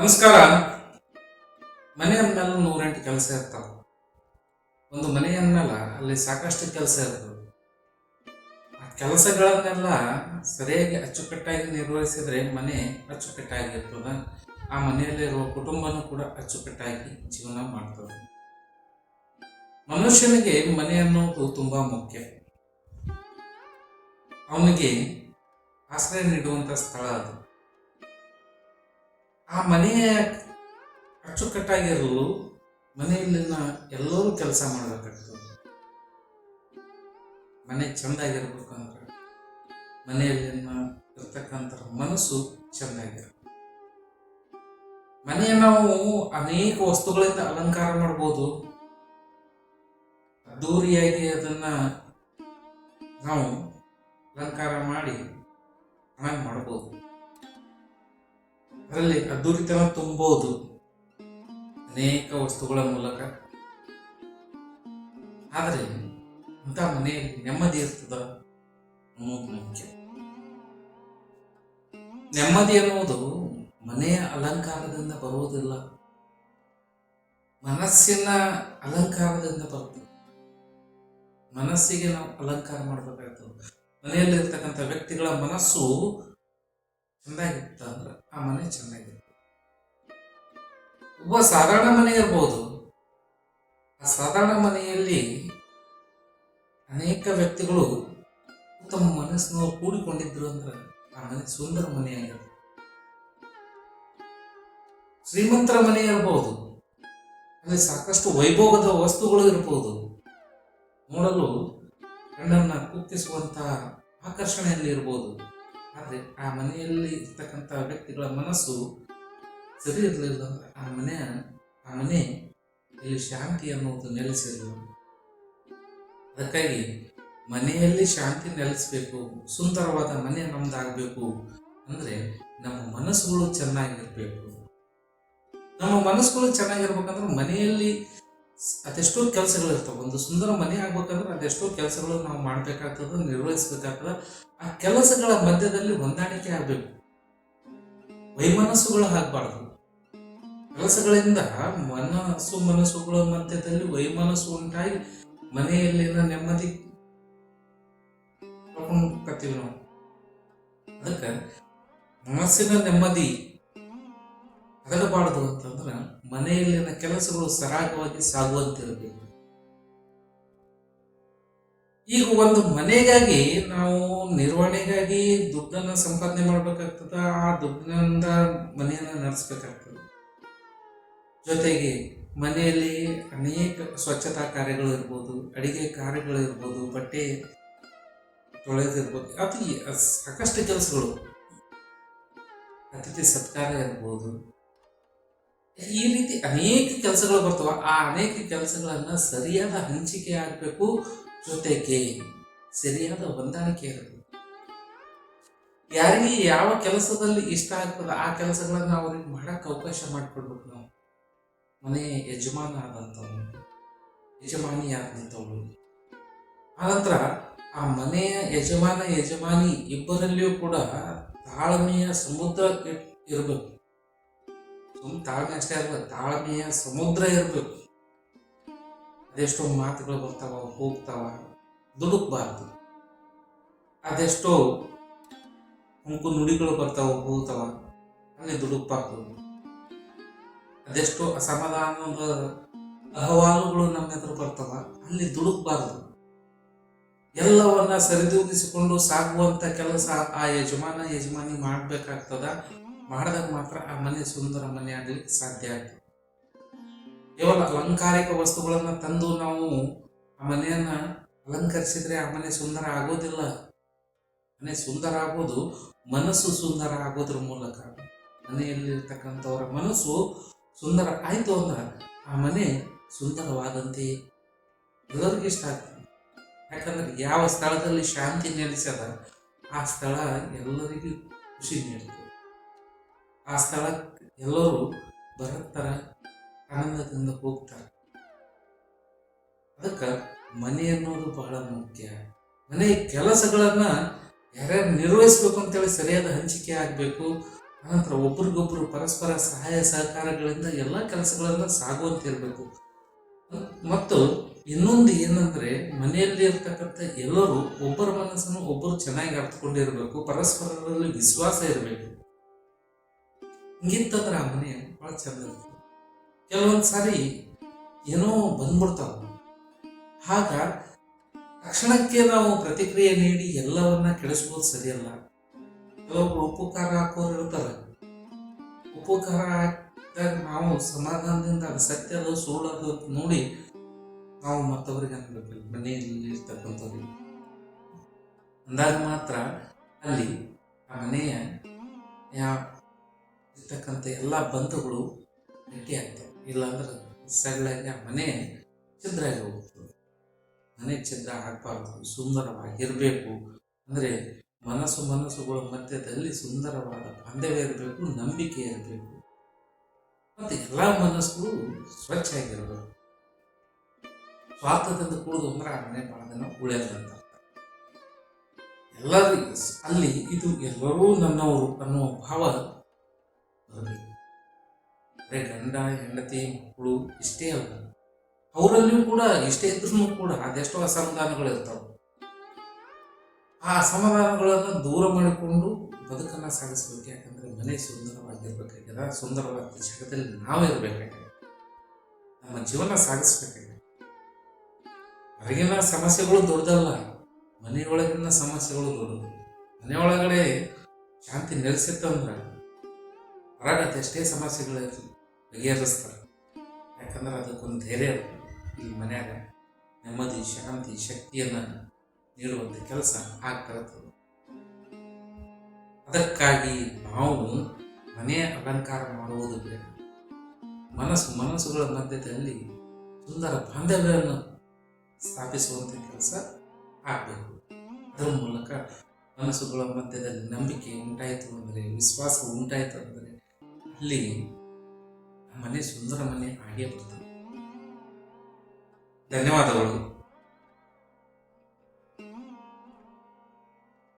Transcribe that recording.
ನಮಸ್ಕಾರ. ಮನೆ ಅಂದ್ಮೇಲೆ ನೂರೆಂಟು ಕೆಲಸ ಇರ್ತಾವ. ಒಂದು ಮನೆ ಅಲ್ಲಿ ಸಾಕಷ್ಟು ಕೆಲಸ ಇರ್ತದೆ. ಆ ಕೆಲಸಗಳನ್ನೆಲ್ಲ ಸರಿಯಾಗಿ ಅಚ್ಚುಕಟ್ಟಾಗಿ ನಿರ್ವಹಿಸಿದ್ರೆ ಮನೆ ಅಚ್ಚುಕಟ್ಟಾಗಿರ್ತದೆ. ಆ ಮನೆಯಲ್ಲಿರುವ ಕುಟುಂಬನೂ ಕೂಡ ಅಚ್ಚುಕಟ್ಟಾಗಿ ಜೀವನ ಮಾಡ್ತದೆ. ಮನುಷ್ಯನಿಗೆ ಮನೆ ಅನ್ನೋದು ತುಂಬಾ ಮುಖ್ಯ. ಅವನಿಗೆ ಆಶ್ರಯ ನೀಡುವಂತ ಸ್ಥಳ ಅದು. ಆ ಮನೆಯ ಅಚ್ಚುಕಟ್ಟಾಗಿರಲು ಮನೆಯಲ್ಲಿನ ಎಲ್ಲರೂ ಕೆಲಸ ಮಾಡಬೇಕಾಗ್ತದೆ. ಮನೆ ಚೆಂದಾಗಿರ್ಬೇಕಂದ್ರೆ ಮನೆಯಲ್ಲಿನ ಇರ್ತಕ್ಕಂಥ ಮನಸ್ಸು ಚೆಂದಾಗಿರ ಮನೆಯ ನಾವು ಅನೇಕ ವಸ್ತುಗಳಿಂದ ಅಲಂಕಾರ ಮಾಡ್ಬೋದು. ಅದ್ದೂರಿಯಾಗಿ ಅದನ್ನ ನಾವು ಅಲಂಕಾರ ಮಾಡಿ ಹಣ ಮಾಡ್ಬೋದು. ಅದರಲ್ಲಿ ಅದ್ದೂರಿತನ ತುಂಬಬಹುದು ಅನೇಕ ವಸ್ತುಗಳ ಮೂಲಕ. ಆದರೆ ಅಂತ ಮನೆ ನೆಮ್ಮದಿ ಇರ್ತದ? ಅನ್ನೋದು ಮುಖ್ಯ. ನೆಮ್ಮದಿ ಅನ್ನುವುದು ಮನೆಯ ಅಲಂಕಾರದಿಂದ ಬರುವುದಿಲ್ಲ. ಮನಸ್ಸಿನ ಅಲಂಕಾರದಿಂದ ಬರ್ತದೆ ಮನಸ್ಸಿಗೆ ನಾವು ಅಲಂಕಾರ ಮಾಡಬೇಕಾಗ್ತದೆ. ಮನೆಯಲ್ಲಿ ಇರ್ತಕ್ಕಂಥ ವ್ಯಕ್ತಿಗಳ ಮನಸ್ಸು ಚೆಂದಾಗಿತ್ತ ಅಂದ್ರೆ ಆ ಮನೆ ಚೆನ್ನಾಗಿತ್ತು. ಒಬ್ಬ ಸಾಧಾರಣ ಮನೆ ಇರ್ಬೋದು. ಆ ಸಾಧಾರಣ ಮನೆಯಲ್ಲಿ ಅನೇಕ ವ್ಯಕ್ತಿಗಳು ತಮ್ಮ ಮನಸ್ಸನ್ನು ಕೂಡಿಕೊಂಡಿದ್ರು ಅಂದ್ರೆ ಆ ಮನೆ ಸುಂದರ ಮನೆಯಾಗಿರುತ್ತೆ. ಶ್ರೀಮಂತರ ಮನೆ ಇರಬಹುದು ಅಲ್ಲಿ ಸಾಕಷ್ಟು ವೈಭೋಗದ ವಸ್ತುಗಳು ಇರಬಹುದು ನೋಡಲು ಕಣ್ಣನ್ನ ಕುಕ್ಕಿಸುವಂತಹ ಆಕರ್ಷಣೆಯಲ್ಲಿ ಇರಬಹುದು ಆದರೆ ಆ ಮನೆಯಲ್ಲಿ ಇರ್ತಕ್ಕಂಥ ವ್ಯಕ್ತಿಗಳ ಮನಸ್ಸು ಸರಿ ಇರಲಿಲ್ಲ ಆ ಮನೆ ಆ ಮನೆ ಇಲ್ಲಿ ಶಾಂತಿ ಅನ್ನುವುದು ನೆಲೆಸಿರಲಿಲ್ಲ. ಅದಕ್ಕಾಗಿ ಮನೆಯಲ್ಲಿ ಶಾಂತಿ ನೆಲೆಸಬೇಕು, ಸುಂದರವಾದ ಮನೆ ನಮ್ದಾಗಬೇಕು ಅಂದರೆ ನಮ್ಮ ಮನಸ್ಸುಗಳು ಚೆನ್ನಾಗಿರಬೇಕು. ನಮ್ಮ ಮನಸ್ಸುಗಳು ಚೆನ್ನಾಗಿರ್ಬೇಕಂದ್ರೆ ಮನೆಯಲ್ಲಿ ಅದೆಷ್ಟೋ ಕೆಲಸಗಳು ಇರ್ತವೆ ಒಂದು ಸುಂದರ ಮನೆ ಆಗ್ಬೇಕಂದ್ರೆ ಅದೆಷ್ಟೋ ಕೆಲಸಗಳು ನಾವು ಮಾಡಬೇಕಾಗ್ತದೆ, ನಿರ್ವಹಿಸ್ಬೇಕಾಗ್ತದೆ. ಆ ಕೆಲಸಗಳ ಮಧ್ಯದಲ್ಲಿ ಹೊಂದಾಣಿಕೆ ಆಗಬೇಕು. ವೈಮನಸ್ಸುಗಳು ಆಗಬಾರ್ದು. ಕೆಲಸಗಳಿಂದ ಮನಸ್ಸು ಮನಸ್ಸುಗಳ ಮಧ್ಯದಲ್ಲಿ ವೈಮನಸ್ಸು ಉಂಟಾಗಿ ಮನೆಯಲ್ಲಿನ ನೆಮ್ಮದಿ ಕತ್ತೀವಿ ನಾವು. ಅದಕ್ಕೆ ಮನಸ್ಸಿನ ನೆಮ್ಮದಿ ಆಗಬಾರ್ದು ಅಂತಂದ್ರೆ ಮನೆಯಲ್ಲಿನ ಕೆಲಸಗಳು ಸರಾಗವಾಗಿ ಸಾಗುವಂತಿರಬೇಕು. ಈಗ ಒಂದು ಮನೆಗಾಗಿ ನಾವು ನಿರ್ವಹಣೆಗಾಗಿ ದುಡ್ಡನ್ನ ಸಂಪಾದನೆ ಮಾಡ್ಬೇಕಾಗ್ತದ, ಆ ದುಡ್ಡಿನಿಂದ ಮನೆಯನ್ನ ನಡೆಸಬೇಕಾಗ್ತದೆ. ಜೊತೆಗೆ ಮನೆಯಲ್ಲಿ ಅನೇಕ ಸ್ವಚ್ಛತಾ ಕಾರ್ಯಗಳು ಇರ್ಬೋದು ಅಡಿಗೆ ಕಾರ್ಯಗಳು ಇರ್ಬೋದು ಬಟ್ಟೆ ತೊಳೆದಿರ್ಬೋದು, ಅತಿ ಸಾಕಷ್ಟು ಕೆಲಸಗಳು. ಅತಿಥಿ ಸತ್ಕಾರ ಇರ್ಬೋದು ಈ ರೀತಿ ಅನೇಕ ಕೆಲಸಗಳು ಬರ್ತವ. ಆ ಅನೇಕ ಕೆಲಸಗಳನ್ನ ಸರಿಯಾದ ಹಂಚಿಕೆ ಆಗಬೇಕು ಜೊತೆಗೆ ಸರಿಯಾದ ಹೊಂದಾಣಿಕೆ ಇರಬೇಕು. ಯಾರಿಗೆ ಯಾವ ಕೆಲಸದಲ್ಲಿ ಇಷ್ಟ ಆಗ್ತದ ಆ ಕೆಲಸಗಳನ್ನ ಅವ್ರಿಗೆ ಮಾಡಕ್ಕೆ ಅವಕಾಶ ಮಾಡಿಕೊಡ್ಬೇಕು ನಾವು. ಮನೆ ಯಜಮಾನ ಆದಂಥವ್ರು, ಯಜಮಾನಿ ಆದಂಥವ್ರು. ಆನಂತರ ಆ ಮನೆಯ ಯಜಮಾನ, ಯಜಮಾನಿ ಇಬ್ಬರಲ್ಲಿಯೂ ಕೂಡ ತಾಳ್ಮೆಯ ಸಮುದ್ರ ಇರಬೇಕು. ಸುಮ್ ತಾಳ್ಮೆ ಅಷ್ಟೇ ಅಲ್ಲ ತಾಳ್ಮೆಯ ಸಮುದ್ರ ಇರಬೇಕು. ಅದೆಷ್ಟೋ ಮಾತುಗಳು ಬರ್ತಾವ, ಹೋಗ್ತಾವ, ದುಡುಕ್ಬಾರ್ದು. ಅದೆಷ್ಟೋ ಉಂಕು ನುಡಿಗಳು ಬರ್ತಾವ, ಹೋಗ್ತಾವ, ಅಲ್ಲಿ ದುಡುಕ್ಬಾರ್ದು. ಅದೆಷ್ಟೋ ಅಸಮಾಧಾನದ ಅಹವಾಲುಗಳು ನಮ್ಮ ಎದುರು ಬರ್ತಾವ, ಅಲ್ಲಿ ದುಡುಕ್ಬಾರ್ದು. ಎಲ್ಲವನ್ನ ಸರಿದೂಗಿಸಿಕೊಂಡು ಸಾಗುವಂತ ಕೆಲಸ ಆ ಯಜಮಾನ, ಯಜಮಾನಿ ಮಾಡ್ಬೇಕಾಗ್ತದ. ಮಾಡಿದಾಗ ಮಾತ್ರ ಆ ಮನೆ ಸುಂದರ ಮನೆ ಆಗಲಿ ಸಾಧ್ಯ ಆಯಿತು ಕೇವಲ ಅಲಂಕಾರಿಕ ವಸ್ತುಗಳನ್ನು ತಂದು ನಾವು ಆ ಮನೆಯನ್ನು ಅಲಂಕರಿಸಿದರೆ ಆ ಮನೆ ಸುಂದರ ಆಗೋದಿಲ್ಲ. ಮನೆ ಸುಂದರ ಆಗೋದು ಮನಸ್ಸು ಸುಂದರ ಆಗೋದ್ರ ಮೂಲಕ. ಮನೆಯಲ್ಲಿರ್ತಕ್ಕಂಥವರ ಮನಸ್ಸು ಸುಂದರ ಆಯಿತು ಅಂದ್ರೆ ಆ ಮನೆ ಸುಂದರವಾದಂತೆ ಎಲ್ಲರಿಗೂ ಇಷ್ಟ ಆಗ್ತದೆ. ಯಾಕಂದ್ರೆ ಯಾವ ಸ್ಥಳದಲ್ಲಿ ಶಾಂತಿ ನೆಲೆಸದ ಆ ಸ್ಥಳ ಎಲ್ಲರಿಗೂ ಖುಷಿ ನೀಡ್ತದೆ ಆ ಸ್ಥಳಕ್ಕೆ ಎಲ್ಲರೂ ಬರುತ್ತಾರೆ ಆನಂದದಿಂದ ಹೋಗ್ತಾರೆ. ಅದಕ್ಕೆ ಮನೆ ಅನ್ನೋದು ಬಹಳ ಮುಖ್ಯ. ಮನೆ ಕೆಲಸಗಳನ್ನ ಯಾರ್ಯಾರು ನಿರ್ವಹಿಸ್ಬೇಕು ಅಂತೇಳಿ ಸರಿಯಾದ ಹಂಚಿಕೆ ಆಗಬೇಕು, ಆನಂತರ ಒಬ್ರಿಗೊಬ್ರು ಪರಸ್ಪರ ಸಹಾಯ ಸಹಕಾರಗಳಿಂದ ಎಲ್ಲ ಕೆಲಸಗಳನ್ನ ಸಾಗುವಂತಿರಬೇಕು ಮತ್ತು ಇನ್ನೊಂದು ಏನಂದರೆ ಮನೆಯಲ್ಲಿ ಇರ್ತಕ್ಕಂಥ ಎಲ್ಲರೂ ಒಬ್ಬರ ಮನಸ್ಸನ್ನು ಒಬ್ಬರು ಚೆನ್ನಾಗಿ ಅರ್ಥಕೊಂಡಿರಬೇಕು ಪರಸ್ಪರರಲ್ಲಿ ವಿಶ್ವಾಸ ಇರಬೇಕು. ಹಿಂಗಿತ್ತಂದ್ರೆ ಆ ಮನೆ ಭಾಳ ಚಂದ ಇರ್ತದೆ. ಕೆಲವೊಂದು ಸಾರಿ ಏನೋ ಬಂದ್ಬಿಡ್ತಾವ. ಆಗ ತಕ್ಷಣಕ್ಕೆ ನಾವು ಪ್ರತಿಕ್ರಿಯೆ ನೀಡಿ ಎಲ್ಲವನ್ನ ಕೆಡಿಸ್ಬೋದು ಸರಿಯಲ್ಲ. ಕೆಲವೊಬ್ರು ಉಪಕಾರ ಹಾಕೋರು ಇರ್ತಾರೆ. ಉಪ್ಪು ಖಾರ ಹಾಕಿದಾಗ ನಾವು ಸಮಾಧಾನದಿಂದ ಅದು ಸತ್ಯ ಅದು ಸುಳ್ಳು ಅದು ನೋಡಿ ನಾವು ಮತ್ತೊಬ್ಬರಿಗೆ ಅನ್ಬೇಕು, ಮನೆಯಲ್ಲಿ ಇರ್ತಕ್ಕಂಥವ್ರಿಗೆ ಅಂದಾಗ ಮಾತ್ರ ಅಲ್ಲಿ ಆ ಮನೆಯ ಇರ್ತಕ್ಕಂಥ ಎಲ್ಲ ಬಂಧುಗಳು ಭೇಟಿ ಆಗ್ತವೆ. ಇಲ್ಲಾಂದ್ರೆ ಸಗಳಾಗಿ ಆ ಮನೆ ಆಗಿ ಹೋಗ್ತದೆ. ಮನೆ ಛಿದ್ರ ಆಗಬಾರ್ದು, ಸುಂದರವಾಗಿರಬೇಕು. ಅಂದರೆ ಮನಸ್ಸು ಮನಸ್ಸುಗಳ ಮಧ್ಯದಲ್ಲಿ ಸುಂದರವಾದ ಬಾಂಧವ್ಯ ಇರಬೇಕು, ನಂಬಿಕೆ ಇರಬೇಕು. ಮತ್ತು ಎಲ್ಲ ಮನಸ್ಸುಗಳು ಸ್ವಚ್ಛ ಆಗಿರಬೇಕು. ಸ್ವಾತಂತ್ರ್ಯದ ಕುಳಿದು ಅಂದ್ರೆ ಆ ಮನೆ ಬಹಳ ದಿನ ಉಳಿಯೋದಂತ ಎಲ್ಲರಿಗೂ, ಅಲ್ಲಿ ಇದು ಎಲ್ಲರೂ ನನ್ನವರು ಅನ್ನುವ ಭಾವ ಬರೀ ಗಂಡ, ಹೆಂಡತಿ, ಮಕ್ಕಳು ಇಷ್ಟೇ ಅಲ್ಲ. ಅವರಲ್ಲಿಯೂ ಕೂಡ, ಇಷ್ಟೇ ಇದ್ರೂ ಕೂಡ ಅದೆಷ್ಟೋ ಅಸಮಾಧಾನಗಳು ಇರ್ತಾವೆ. ಆ ಅಸಮಾಧಾನಗಳನ್ನು ದೂರ ಮಾಡಿಕೊಂಡು ಬದುಕನ್ನು ಸಾಗಿಸ್ಬೇಕು. ಯಾಕಂದರೆ ಮನೆ ಸುಂದರವಾಗಿರ್ಬೇಕಾಗ್ಯದ. ಸುಂದರವಾದ ಜಗದಲ್ಲಿ ನಾವು ಇರಬೇಕಾಗಿದೆ ನಮ್ಮ ಜೀವನ ಸಾಗಿಸ್ಬೇಕಾಗಿದೆ ಹೊರಗಿನ ಸಮಸ್ಯೆಗಳು ದೊಡ್ಡದಲ್ಲ. ಮನೆಯೊಳಗಿನ ಸಮಸ್ಯೆಗಳು ದೊಡ್ಡದು. ಮನೆಯೊಳಗಡೆ ಶಾಂತಿ ನೆಲೆಸಿತ್ತಂದ್ರೆ ಹೊರಗೆ ಎಷ್ಟೇ ಸಮಸ್ಯೆಗಳಿರಲಿ ಬಗೆಹರಿಸ್ತಾರೆ. ಯಾಕಂದ್ರೆ ಅದಕ್ಕೊಂದು ಧೈರ್ಯ ಈ ಮನ್ಯಾಗ ನೆಮ್ಮದಿ, ಶಾಂತಿ, ಶಕ್ತಿಯನ್ನು ನೀಡುವಂಥ ಕೆಲಸ ಆಗ್ತಿರ್ತದೆ ಅದಕ್ಕಾಗಿ ನಾವು ಮನೆಯ ಅಲಂಕಾರ ಮಾಡುವುದು ಬೇಡ. ಮನಸ್ಸು, ಮನಸ್ಸುಗಳ ಮಧ್ಯದಲ್ಲಿ ಸುಂದರ ಬಾಂಧವ್ಯವನ್ನು ಸ್ಥಾಪಿಸುವಂಥ ಕೆಲಸ ಆಗಬೇಕು. ಅದರ ಮೂಲಕ ಮನಸ್ಸುಗಳ ಮಧ್ಯದಲ್ಲಿ ನಂಬಿಕೆ ಉಂಟಾಯಿತು ಅಂದರೆ, ವಿಶ್ವಾಸ ಉಂಟಾಯಿತು ಅಂದರೆ ಅಲ್ಲಿ ಮನೆ ಸುಂದರ ಮನೆ ಆಗೇ ಧನ್ಯವಾದಗಳು.